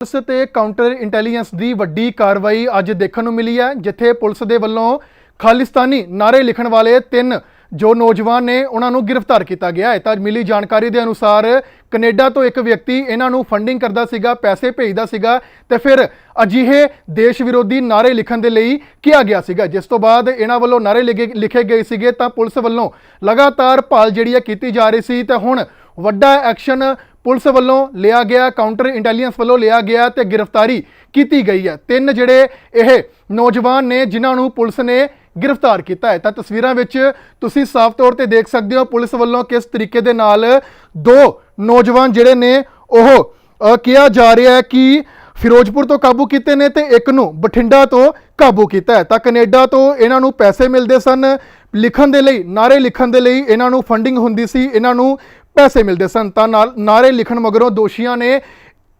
Police ਤੇ counter intelligence ਦੀ ਵੱਡੀ ਕਾਰਵਾਈ ਅੱਜ ਦੇਖਣ ਨੂੰ ਮਿਲੀ ਹੈ, ਜਿੱਥੇ ਪੁਲਿਸ ਦੇ ਵੱਲੋਂ ਖਾਲਿਸਤਾਨੀ ਨਾਰੇ ਲਿਖਣ ਵਾਲੇ ਤਿੰਨ ਜੋ ਨੌਜਵਾਨ ਨੇ, ਉਹਨਾਂ ਨੂੰ ਗ੍ਰਿਫਤਾਰ ਕੀਤਾ ਗਿਆ ਹੈ। ਤਾਂ ਮਿਲੀ ਜਾਣਕਾਰੀ ਦੇ ਅਨੁਸਾਰ ਕੈਨੇਡਾ ਤੋਂ ਇੱਕ ਵਿਅਕਤੀ ਇਹਨਾਂ ਨੂੰ ਫੰਡਿੰਗ ਕਰਦਾ ਸੀਗਾ, ਪੈਸੇ ਭੇਜਦਾ ਸੀਗਾ ਤੇ ਫਿਰ ਅਜਿਹੇ ਦੇਸ਼ ਵਿਰੋਧੀ ਨਾਰੇ ਲਿਖਣ ਦੇ ਲਈ ਕਿਹਾ ਗਿਆ ਸੀਗਾ। ਜਿਸ ਤੋਂ ਬਾਅਦ ਇਹਨਾਂ ਵੱਲੋਂ ਨਾਰੇ ਲਿਖੇ ਲਿਖੇ ਗਏ ਸੀਗੇ, ਤਾਂ ਪੁਲਿਸ ਵੱਲੋਂ ਲਗਾਤਾਰ ਭਾਲ ਜਿਹੜੀ ਹੈ ਕੀਤੀ ਜਾ ਰਹੀ ਸੀ। ਤੇ ਹੁਣ ਵੱਡਾ ਐਕਸ਼ਨ ਪੁਲਿਸ ਵੱਲੋਂ ਲਿਆ ਗਿਆ ਕਾਊਂਟਰ ਇੰਟੈਲੀਜੈਂਸ ਵੱਲੋਂ ਲਿਆ ਗਿਆ ਤੇ ਗ੍ਰਿਫਤਾਰੀ ਕੀਤੀ ਗਈ ਹੈ। ਤਿੰਨ ਜਿਹੜੇ ਇਹ ਨੌਜਵਾਨ ਨੇ, ਜਿਨ੍ਹਾਂ ਨੂੰ ਪੁਲਿਸ ਨੇ ਗ੍ਰਿਫਤਾਰ ਕੀਤਾ ਹੈ। ਤਾਂ ਤਸਵੀਰਾਂ ਵਿੱਚ ਤੁਸੀਂ ਸਾਫ਼ ਤੌਰ ਤੇ ਦੇਖ ਸਕਦੇ ਹੋ ਪੁਲਿਸ ਵੱਲੋਂ ਕਿਸ ਤਰੀਕੇ ਦੇ ਨਾਲ ਦੋ ਨੌਜਵਾਨ ਜਿਹੜੇ ਨੇ, ਉਹ ਕਿਹਾ ਜਾ ਰਿਹਾ ਹੈ ਕਿ ਫਿਰੋਜ਼ਪੁਰ ਤੋਂ ਕਾਬੂ ਕੀਤੇ ਨੇ ਤੇ ਇੱਕ ਨੂੰ ਬਠਿੰਡਾ ਤੋਂ ਕਾਬੂ ਕੀਤਾ ਹੈ। ਤਾਂ ਕੈਨੇਡਾ ਤੋਂ ਇਹਨਾਂ ਨੂੰ ਪੈਸੇ ਮਿਲਦੇ ਸਨ। ਲਿਖਣ ਦੇ ਲਈ ਨਾਰੇ ਲਿਖਣ ਦੇ ਲਈ ਇਹਨਾਂ ਨੂੰ ਫੰਡਿੰਗ ਹੁੰਦੀ ਸੀ। ਇਹਨਾਂ ਨੂੰ ਪੈਸੇ ਮਿਲਦੇ ਸਨ। ਤਾਂ ਨਾਲ ਨਾਰੇ ਲਿਖਣ ਮਗਰੋਂ ਦੋਸ਼ੀਆਂ ਨੇ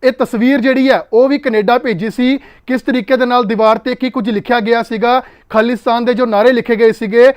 ਇਹ ਤਸਵੀਰ ਜਿਹੜੀ ਹੈ, ਉਹ ਵੀ ਕੈਨੇਡਾ ਭੇਜੀ ਸੀ। ਕਿਸ ਤਰੀਕੇ ਦੇ ਨਾਲ ਦੀਵਾਰ ਤੇ ਕੀ ਕੁਝ ਲਿਖਿਆ ਗਿਆ ਸੀਗਾ? ਖਾਲਿਸਤਾਨ ਦੇ ਜੋ ਨਾਰੇ ਲਿਖੇ ਗਏ ਸੀਗੇ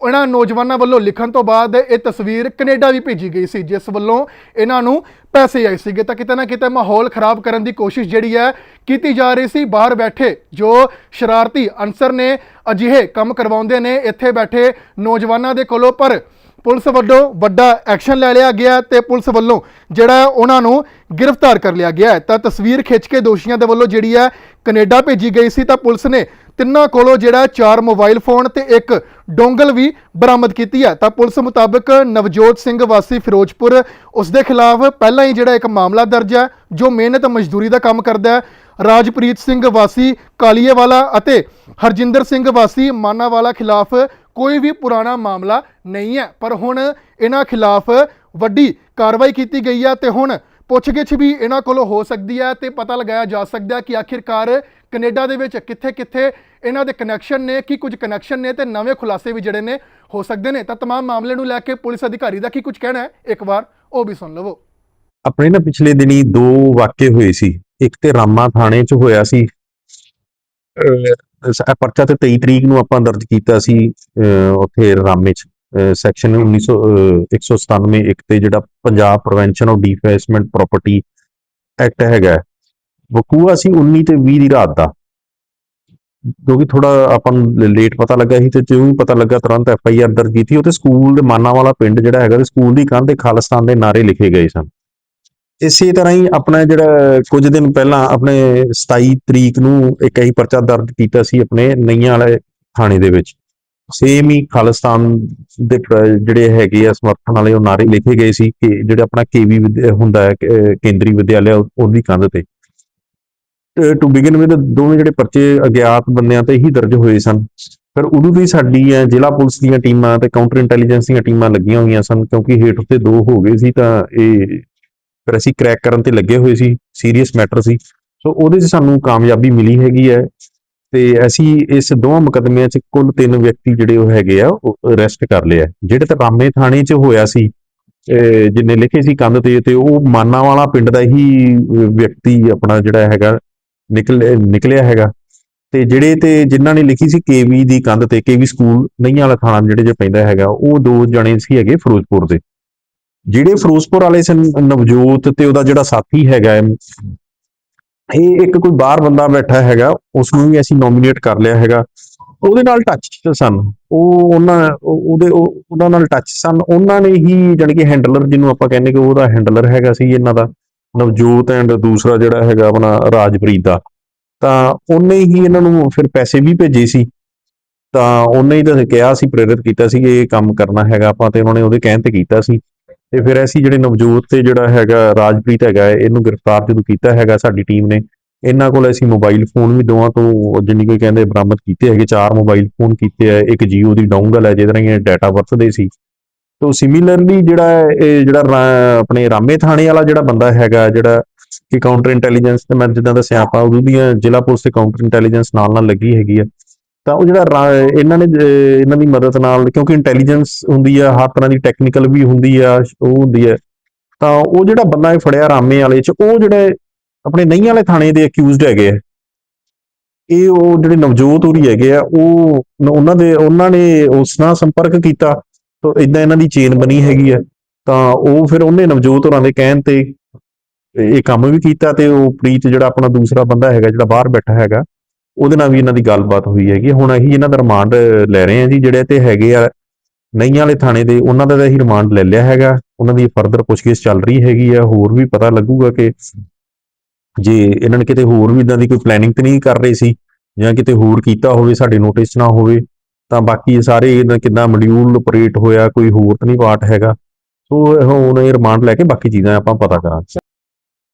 ਉਹਨਾਂ ਨੌਜਵਾਨਾਂ ਵੱਲੋਂ ਲਿਖਣ ਤੋਂ ਬਾਅਦ ਇਹ ਤਸਵੀਰ ਕੈਨੇਡਾ ਵੀ ਭੇਜੀ ਗਈ ਸੀ, ਜਿਸ ਵੱਲੋਂ ਇਹਨਾਂ ਨੂੰ ਪੈਸੇ ਆਏ ਸੀਗੇ। ਤਾਂ ਕਿਤੇ ਨਾ ਕਿਤੇ ਮਾਹੌਲ ਖਰਾਬ ਕਰਨ ਦੀ ਕੋਸ਼ਿਸ਼ ਜਿਹੜੀ ਹੈ ਕੀਤੀ ਜਾ ਰਹੀ ਸੀ। ਬਾਹਰ ਬੈਠੇ ਜੋ ਸ਼ਰਾਰਤੀ ਅਨਸਰ ਨੇ, ਅਜਿਹੇ ਕੰਮ ਕਰਵਾਉਂਦੇ ਨੇ, ਇੱਥੇ ਬੈਠੇ ਨੌਜਵਾਨਾਂ ਦੇ ਕੋਲੋਂ। ਪਰ ਪੁਲਿਸ ਵੱਲੋਂ ਵੱਡਾ ਐਕਸ਼ਨ ਲੈ ਲਿਆ ਗਿਆ ਤੇ ਪੁਲਿਸ ਵੱਲੋਂ ਜਿਹੜਾ ਉਹਨਾਂ ਨੂੰ ਗ੍ਰਿਫਤਾਰ ਕਰ ਲਿਆ ਗਿਆ ਤਾਂ ਤਸਵੀਰ ਖਿੱਚ ਕੇ ਦੋਸ਼ੀਆਂ ਦੇ ਵੱਲੋਂ ਜਿਹੜੀ ਹੈ ਕੈਨੇਡਾ ਭੇਜੀ ਗਈ ਸੀ ਤਾਂ ਪੁਲਿਸ ਨੇ ਤਿੰਨਾਂ ਕੋਲੋਂ ਜਿਹੜਾ ਚਾਰ ਮੋਬਾਈਲ ਫੋਨ ਤੇ ਇੱਕ ਡੋਂਗਲ ਵੀ ਬਰਾਮਦ ਕੀਤੀ ਹੈ। ਤਾਂ ਪੁਲਿਸ ਮੁਤਾਬਕ ਨਵਜੋਤ ਸਿੰਘ ਵਾਸੀ ਫਿਰੋਜ਼ਪੁਰ, ਉਸ ਦੇ ਖਿਲਾਫ ਪਹਿਲਾਂ ਹੀ ਜਿਹੜਾ ਇੱਕ ਮਾਮਲਾ ਦਰਜ ਹੈ, ਜੋ ਮਿਹਨਤ ਮਜ਼ਦੂਰੀ ਦਾ ਕੰਮ ਕਰਦਾ ਹੈ। ਰਾਜਪ੍ਰੀਤ ਸਿੰਘ ਵਾਸੀ ਕਾਲੀਏਵਾਲਾ ਅਤੇ ਹਰਜਿੰਦਰ ਸਿੰਘ ਵਾਸੀ ਮਾਨਾਵਾਲਾ ਖਿਲਾਫ ਕੋਈ ਵੀ ਪੁਰਾਣਾ ਮਾਮਲਾ ਨਹੀਂ ਹੈ। ਪਰ ਹੁਣ ਇਹਨਾਂ ਖਿਲਾਫ ਵੱਡੀ ਕਾਰਵਾਈ ਕੀਤੀ ਗਈ ਹੈ ਤੇ ਹੁਣ ਪੁੱਛਗਿੱਛ ਵੀ ਇਹਨਾਂ ਕੋਲੋਂ ਹੋ ਸਕਦੀ ਹੈ ਤੇ ਪਤਾ ਲਗਾਇਆ ਜਾ ਸਕਦਾ ਕਿ ਆਖਿਰਕਾਰ ਕੈਨੇਡਾ ਦੇ ਵਿੱਚ ਕਿੱਥੇ-ਕਿੱਥੇ ਇਹਨਾਂ ਦੇ ਕਨੈਕਸ਼ਨ ਨੇ, ਕੀ ਕੁਝ ਕਨੈਕਸ਼ਨ ਨੇ ਤੇ ਨਵੇਂ ਖੁਲਾਸੇ ਵੀ ਜਿਹੜੇ ਨੇ ਹੋ ਸਕਦੇ ਨੇ। ਤਾਂ ਤਮਾਮ ਮਾਮਲੇ ਨੂੰ ਲੈ ਕੇ ਪੁਲਿਸ ਅਧਿਕਾਰੀ ਦਾ ਕੀ ਕੁਝ ਕਹਿਣਾ ਹੈ, ਇੱਕ ਵਾਰ ਉਹ ਵੀ ਸੁਣ ਲਵੋ। ਆਪਣੇ ਨਾ ਪਿਛਲੇ ਦਿਨੀ ਦੋ ਵਾਕਿਏ ਹੋਏ ਸੀ। ਇੱਕ ਤੇ ਰਾਮਾ ਥਾਣੇ 'ਚ ਹੋਇਆ ਸੀ। ਪਰਚਾ ਤੇ 23 ਤਰੀਕ ਨੂੰ ਆਪਾਂ ਦਰਜ ਕੀਤਾ ਸੀ ਉੱਥੇ ਰਾਮੇ 'ਚ। ਸੈਕਸ਼ਨ 1900 197 ਇੱਕ ਤੇ ਜਿਹੜਾ Punjab prevention of defacement property act ਹੈਗਾ ਵਕੂਆ ਸੀ 19 ਤੇ 20 ਦੀ ਰਾਤ ਦਾ। ਕਿਉਂਕਿ ਥੋੜਾ ਆਪਾਂ ਨੂੰ ਲੇਟ ਪਤਾ ਲੱਗਾ ਸੀ ਤੇ ਜਿਉਂ ਪਤਾ ਲੱਗਾ ਤੁਰੰਤ ਐਫ ਆਈ ਆਰ ਦਰਜ ਕੀਤੀ ਉਹ ਤੇ ਸਕੂਲ ਦੇ ਮਾਨਾ ਵਾਲਾ ਪਿੰਡ ਜਿਹੜਾ ਹੈਗਾ ਤੇ ਸਕੂਲ ਦੀ ਕੰਧ ਤੇ ਖਾਲਿਸਤਾਨ ਦੇ ਨਾਰੇ ਲਿਖੇ ਗਏ ਸਨ। ਇਸੇ ਤਰ੍ਹਾਂ ਹੀ ਆਪਣਾ ਜਿਹੜਾ ਕੁਝ ਦਿਨ ਪਹਿਲਾਂ ਆਪਣੇ 27 ਤਰੀਕ ਨੂੰ ਇੱਕ ਹੀ ਪਰਚਾ ਦਰਜ ਕੀਤਾ ਸੀ ਆਪਣੇ ਨਈਆਂ ਵਾਲੇ ਥਾਣੇ ਦੇ ਵਿੱਚ। ਸੇਮ ਹੀ ਖਾਲਿਸਤਾਨ ਦੇ ਜਿਹੜੇ ਹੈਗੇ ਆ ਸਮਰਥਨ ਵਾਲੇ, ਉਹ ਨਾਰੇ ਲਿਖੇ ਗਏ ਸੀ ਕਿ ਜਿਹੜਾ ਆਪਣਾ ਕੇਵੀ ਹੁੰਦਾ ਹੈ ਕੇਂਦਰੀ ਵਿਦਿਆਲਿਆ ਉਹਦੀ ਕੰਧ ਤੇ। ਟੂ ਬਿਗਨ ਵਿਦ ਦੋਵੇਂ ਜਿਹੜੇ ਪਰਚੇ ਅਗਿਆਤ ਬੰਦਿਆਂ ਤੇ ਹੀ ਦਰਜ ਹੋਏ ਸਨ। ਫਿਰ ਉਦੋਂ ਦੀ ਸਾਡੀ ਜ਼ਿਲ੍ਹਾ ਪੁਲਿਸ ਦੀਆਂ ਟੀਮਾਂ ਤੇ ਕਾਊਂਟਰ ਇੰਟੈਲੀਜੈਂਸ ਦੀਆਂ ਟੀਮਾਂ ਲੱਗੀਆਂ ਹੋਈਆਂ ਸਨ, ਕਿਉਂਕਿ ਹੇਠ ਉੱਤੇ ਦੋ ਹੋ ਗਏ ਸੀ ਤਾਂ ਇਹ ਫਿਰ ਅਸੀਂ ਕ੍ਰੈਕ ਕਰਨ ਤੇ ਲੱਗੇ ਹੋਏ ਸੀ ਸੀਰੀਅਸ ਮੈਟਰ ਸੀ। ਸੋ ਉਹਦੇ 'ਚ ਸਾਨੂੰ ਕਾਮਯਾਬੀ ਮਿਲੀ ਹੈਗੀ ਹੈ ਤੇ ਅਸੀਂ ਇਸ ਦੋਵਾਂ ਮੁਕੱਦਮਿਆਂ 'ਚ ਕੁੱਲ ਤਿੰਨ ਵਿਅਕਤੀ ਜਿਹੜੇ ਉਹ ਹੈਗੇ ਆ, ਉਹ ਅਰੈਸਟ ਕਰ ਲਿਆ ਜਿਹੜੇ ਤਾਂ ਰਾਮੇ ਥਾਣੇ 'ਚ ਹੋਇਆ ਸੀ, ਅਹ ਜਿੰਨੇ ਲਿਖੇ ਸੀ ਕੰਧ ਤੇ ਤੇ ਉਹ ਮਾਨਾ ਵਾਲਾ ਪਿੰਡ ਦਾ ਹੀ ਵਿਅਕਤੀ ਆਪਣਾ ਜਿਹੜਾ ਹੈਗਾ, ਨਿਕਲ, ਨਿਕਲਿਆ ਹੈਗਾ। ਤੇ ਜਿਹੜੇ ਤੇ ਜਿਨ੍ਹਾਂ ਨੇ ਲਿਖੀ ਸੀ ਕੇਵੀ ਦੀ ਕੰਧ ਤੇ ਕੇਵੀ ਸਕੂਲ ਨਹੀਂ ਵਾਲਾ ਥਾਣਾ ਜਿਹੜੇ ਜੇ ਪੈਂਦਾ ਹੈਗਾ, ਉਹ ਦੋ ਜਣੇ ਸੀ ਹੈਗੇ ਫਿਰੋਜ਼ਪੁਰ ਦੇ। ਜਿਹੜੇ ਫਿਰੋਜ਼ਪੁਰ ਵਾਲੇ ਸਨ, ਨਵਜੋਤ ਤੇ ਉਹਦਾ ਜਿਹੜਾ ਸਾਥੀ ਹੈਗਾ ਇਹ ਇੱਕ ਕੋਈ ਬਾਹਰ ਬੰਦਾ ਬੈਠਾ ਹੈਗਾ ਉਸ ਨੂੰ ਵੀ ਅਸੀਂ ਨੋਮੀਨੇਟ ਕਰ ਲਿਆ ਹੈਗਾ। ਉਹਦੇ ਨਾਲ ਟੱਚ ਸਨ। ਉਹ ਉਹਨਾਂ ਉਹ- ਉਹਦੇ ਉਹਨਾਂ ਨਾਲ ਟੱਚ ਸਨ। ਉਹਨਾਂ ਨੇ ਹੀ ਜਾਣੀ ਕਿ ਹੈਂਡਲਰ ਜਿਹਨੂੰ ਆਪਾਂ ਕਹਿੰਦੇ ਕਿ ਉਹਦਾ ਹੈਂਡਲਰ ਹੈਗਾ ਸੀ ਇਹਨਾਂ ਦਾ, ਨਵਜੋਤ ਐਂਡ ਦੂਸਰਾ ਜਿਹੜਾ ਹੈਗਾ ਆਪਣਾ ਰਾਜਪ੍ਰੀਤ ਦਾ। ਤਾਂ ਉਹਨੇ ਹੀ ਇਹਨਾਂ ਨੂੰ ਫਿਰ ਪੈਸੇ ਵੀ ਭੇਜੇ ਸੀ। ਤਾਂ ਉਹਨੇ ਹੀ ਤਾਂ ਕਿਹਾ ਸੀ, ਪ੍ਰੇਰਿਤ ਕੀਤਾ ਸੀ ਕਿ ਇਹ ਕੰਮ ਕਰਨਾ ਹੈਗਾ ਆਪਾਂ ਤੇ ਉਹਨਾਂ ਨੇ ਉਹਦੇ ਕਹਿਣ ਤੇ ਕੀਤਾ ਸੀ। ਤੇ ਫਿਰ ਅਸੀਂ ਜਿਹੜੇ ਨਵਜੋਤ ਤੇ ਜਿਹੜਾ ਹੈਗਾ ਰਾਜਪ੍ਰੀਤ ਹੈਗਾ ਇਹਨੂੰ ਗ੍ਰਿਫਤਾਰ ਜਦੋਂ ਕੀਤਾ ਹੈਗਾ ਸਾਡੀ ਟੀਮ ਨੇ, ਇਹਨਾਂ ਕੋਲ ਅਸੀਂ ਮੋਬਾਈਲ ਫੋਨ ਵੀ ਦੋਵਾਂ ਤੋਂ ਜਿੰਨੀ ਕੋਈ ਕਹਿੰਦੇ ਬਰਾਮਦ ਕੀਤੇ ਹੈਗੇ, ਚਾਰ ਮੋਬਾਈਲ ਫੋਨ ਕੀਤੇ ਆ ਇੱਕ ਜੀਓ ਦੀ ਡੋਂਗਲ ਹੈ ਜਿਹਦੇ ਰਾਹੀਂ ਇਹ ਡਾਟਾ ਵਰਤਦੇ ਸੀ। ਤੋਂ ਸਿਮਿਲਰਲੀ ਜਿਹੜਾ ਇਹ ਜਿਹੜਾ ਰਾ- ਆਪਣੇ ਰਾਮੇ ਥਾਣੇ ਵਾਲਾ ਜਿਹੜਾ ਬੰਦਾ ਹੈਗਾ, ਜਿਹੜਾ ਕਿ ਕਾਊਂਟਰ ਇੰਟੈਲੀਜੈਂਸ ਤੇ ਮੈਂ ਜਿੱਦਾਂ ਦੱਸਿਆ ਆਪਾਂ ਉਦੋਂ ਦੀਆਂ ਜ਼ਿਲ੍ਹਾ ਪੁਲਿਸ ਤੇ ਕਾਊਂਟਰ ਇੰਟੈਲੀਜੈਂਸ ਨਾਲ ਨਾਲ ਲੱਗੀ ਹੈਗੀ ਆ। ਤਾਂ ਉਹ ਜਿਹੜਾ ਇਹਨਾਂ ਨੇ ਇਹਨਾਂ ਦੀ ਮਦਦ ਨਾਲ, ਕਿਉਂਕਿ ਇੰਟੈਲੀਜੈਂਸ ਹੁੰਦੀ ਆ, ਹਰ ਤਰ੍ਹਾਂ ਦੀ ਟੈਕਨੀਕਲ ਵੀ ਹੁੰਦੀ ਆ, ਉਹ ਹੁੰਦੀ ਹੈ ਤਾਂ ਉਹ ਜਿਹੜਾ ਬੰਦਾ ਇਹ ਫੜਿਆ ਰਾਮੇ ਵਾਲੇ ਚ, ਉਹ ਜਿਹੜੇ ਆਪਣੇ ਨਹੀਂ ਵਾਲੇ ਥਾਣੇ ਦੇ ਅਕਿਊਜ਼ਡ ਹੈਗੇ ਆ। ਇਹ ਉਹ ਜਿਹੜੇ ਨਵਜੋਤ ਹੋਰੀ ਹੈਗੇ ਆ, ਉਹ ਉਹਨਾਂ ਦੇ, ਉਹਨਾਂ ਨੇ ਉਸ ਨਾਲ ਸੰਪਰਕ ਕੀਤਾ, ਤਾਂ ਇਦਾਂ ਇਹਨਾਂ ਦੀ ਚੇਨ ਬਣੀ ਹੈਗੀ ਆ। ਤਾਂ ਉਹ ਫਿਰ ਉਹਨੇ ਨਵਜੋਤ ਹੋਰਾਂ ਦੇ ਕਹਿਣ ਤੇ ਇਹ ਕੰਮ ਵੀ ਕੀਤਾ ਤੇ ਉਹ ਪ੍ਰੀਤ ਜਿਹੜਾ ਆਪਣਾ ਦੂਸਰਾ ਬੰਦਾ ਹੈਗਾ, ਜਿਹੜਾ ਬਾਹਰ ਬੈਠਾ ਹੈਗਾ ਉਹਦੇ ਨਾਲ ਵੀ ਇਹਨਾਂ ਦੀ ਗੱਲਬਾਤ ਹੋਈ ਹੈਗੀ ਹੁਣ ਅਸੀਂ ਇਹਨਾਂ ਦਾ ਰਿਮਾਂਡ ਲੈ ਰਹੇ ਹਾਂ ਜੀ, ਜਿਹੜੇ ਤੇ ਹੈਗੇ ਆ ਨਈਆਂ ਵਾਲੇ ਥਾਣੇ ਦੇ, ਉਹਨਾਂ ਦਾ ਤਾਂ ਅਸੀਂ ਰਿਮਾਂਡ ਲੈ ਲਿਆ ਹੈਗਾ। ਉਹਨਾਂ ਦੀ ਫਰਦਰ ਪੁੱਛਗਿੱਛ ਚੱਲ ਰਹੀ ਹੈਗੀ ਆ, ਹੋਰ ਵੀ ਪਤਾ ਲੱਗੂਗਾ ਕਿ ਜੇ ਇਹਨਾਂ ਨੇ ਕਿਤੇ ਹੋਰ ਵੀ ਇਦਾਂ ਦੀ ਕੋਈ ਪਲੈਨਿੰਗ ਤੇ ਨਹੀਂ ਕਰ ਰਹੇ ਸੀ, ਜਾਂ ਕਿਤੇ ਹੋਰ ਕੀਤਾ ਹੋਵੇ, ਸਾਡੇ ਨੋਟਿਸ ਨਾ ਹੋਵੇ, ਤਾਂ ਬਾਕੀ ਸਾਰੇ ਇਹਨਾਂ ਕਿੱਦਾਂ ਮੋਡਿਊਲ ਆਪਰੇਟ ਹੋਇਆ, ਕੋਈ ਹੋਰ ਤਾਂ ਨਹੀਂ ਪਾਰਟ ਹੈਗਾ। ਸੋ ਹੁਣ ਇਹ ਰਿਮਾਂਡ ਲੈ ਕੇ ਬਾਕੀ ਚੀਜ਼ਾਂ ਆਪਾਂ ਪਤਾ ਕਰਾਂਗੇ।